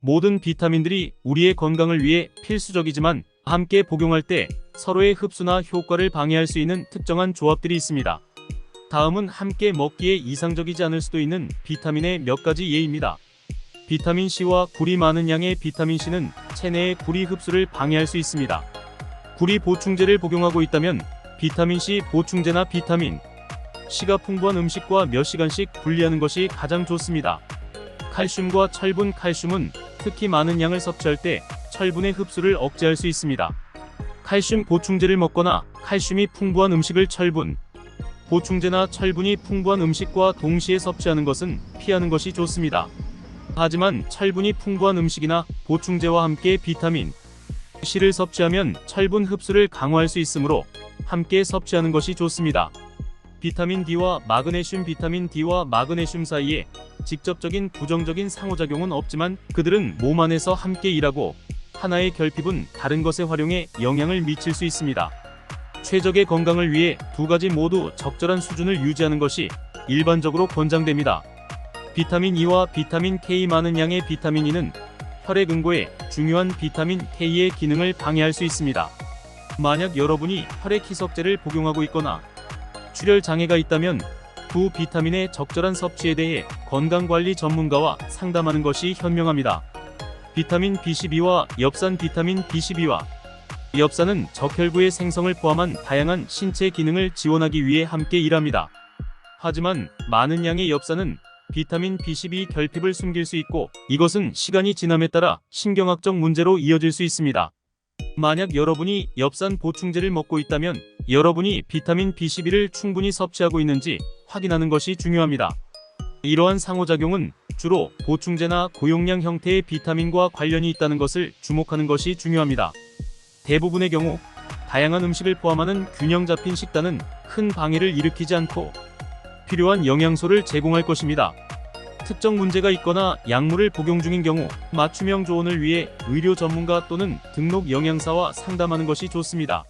모든 비타민들이 우리의 건강을 위해 필수적이지만 함께 복용할 때 서로의 흡수나 효과를 방해할 수 있는 특정한 조합들이 있습니다. 다음은 함께 먹기에 이상적이지 않을 수도 있는 비타민의 몇 가지 예입니다. 비타민 C와 굴이 많은 양의 비타민 C는 체내의 구리 흡수를 방해할 수 있습니다. 구리 보충제를 복용하고 있다면 비타민 C 보충제나 비타민 C가 풍부한 음식과 몇 시간씩 분리하는 것이 가장 좋습니다. 칼슘과 철분 칼슘은 특히 많은 양을 섭취할 때 철분의 흡수를 억제할 수 있습니다. 칼슘 보충제를 먹거나 칼슘이 풍부한 음식을 철분, 보충제나 철분이 풍부한 음식과 동시에 섭취하는 것은 피하는 것이 좋습니다. 하지만 철분이 풍부한 음식이나 보충제와 함께 비타민 C를 섭취하면 철분 흡수를 강화할 수 있으므로 함께 섭취하는 것이 좋습니다. 비타민 D와 마그네슘 비타민 D와 마그네슘 사이에 직접적인 부정적인 상호작용은 없지만 그들은 몸 안에서 함께 일하고 하나의 결핍은 다른 것에 활용해 영향을 미칠 수 있습니다. 최적의 건강을 위해 두 가지 모두 적절한 수준을 유지하는 것이 일반적으로 권장됩니다. 비타민 E와 비타민 K 많은 양의 비타민 E는 혈액 응고에 중요한 비타민 K의 기능을 방해할 수 있습니다. 만약 여러분이 혈액 희석제를 복용하고 있거나 출혈 장애가 있다면 두 비타민의 적절한 섭취에 대해 건강관리 전문가와 상담하는 것이 현명합니다. 비타민 B12와 엽산 비타민 B12와 엽산은 적혈구의 생성을 포함한 다양한 신체 기능을 지원하기 위해 함께 일합니다. 하지만 많은 양의 엽산은 비타민 B12 결핍을 숨길 수 있고 이것은 시간이 지남에 따라 신경학적 문제로 이어질 수 있습니다. 만약 여러분이 엽산 보충제를 먹고 있다면 여러분이 비타민 B12를 충분히 섭취하고 있는지 확인하는 것이 중요합니다. 이러한 상호작용은 주로 보충제나 고용량 형태의 비타민과 관련이 있다는 것을 주목하는 것이 중요합니다. 대부분의 경우 다양한 음식을 포함하는 균형 잡힌 식단은 큰 방해를 일으키지 않고 필요한 영양소를 제공할 것입니다. 특정 문제가 있거나 약물을 복용 중인 경우 맞춤형 조언을 위해 의료 전문가 또는 등록 영양사와 상담하는 것이 좋습니다.